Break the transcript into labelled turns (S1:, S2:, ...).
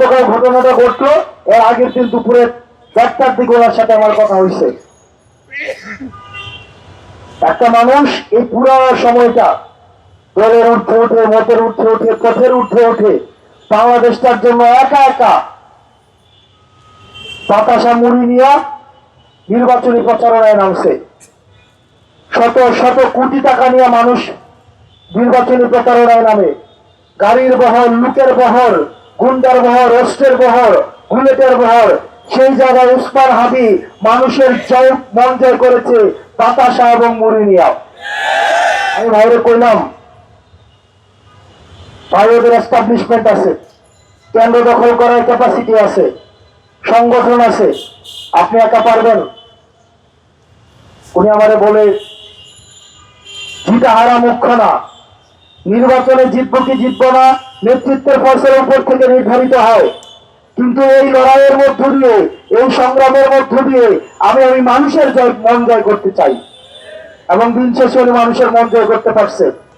S1: গতকাল ঘটনাটা ঘটলো। এর আগের দিন দুপুরে চারটার দিকে ওনার সাথে আমার কথা হয়েছে। একটা মানুষ এই পুরো সময়টা দলের উঠে উঠে, মতের উঠে উঠে, পথের উঠে উঠে বাংলাদেশটার জন্য একা একা বাতাসা মুড়ি নিয়ে নির্বাচনী প্রচারণায় নামছে। শত শত কোটি টাকা নিয়ে মানুষ নির্বাচনী প্রচারণায় নামে। গাড়ির বহর, লুকের বহর গুন্ডার বহর, অস্ত্রের বহর বুলেটের বহর, সেই জায়গায় উসমান হাবি মানুষের জয় মন জয় করেছে বাতাসা এবং মুড়ি নিয়া আমি ভাইরে কইলাম ভাই এস্টাবলিশমেন্ট আছে, কেন্দ্র দখল করার ক্যাপাসিটি আছে, সংগঠন আছে, আপনি একা পারবেন? উনি আমারে বলে জিতা হারা মুখ্য না। নির্বাচনে জিতবো কি জিতবো না, নেতৃত্বের ফসলের উপর থেকে নির্ধারিত হয়। কিন্তু এই লড়াইয়ের মধ্য দিয়ে, এই সংগ্রামের মধ্য দিয়ে আমি আমি মানুষের জয় মন জয় করতে চাই। এবং দিন শেষে মানুষের মন জয় করতে পারছে।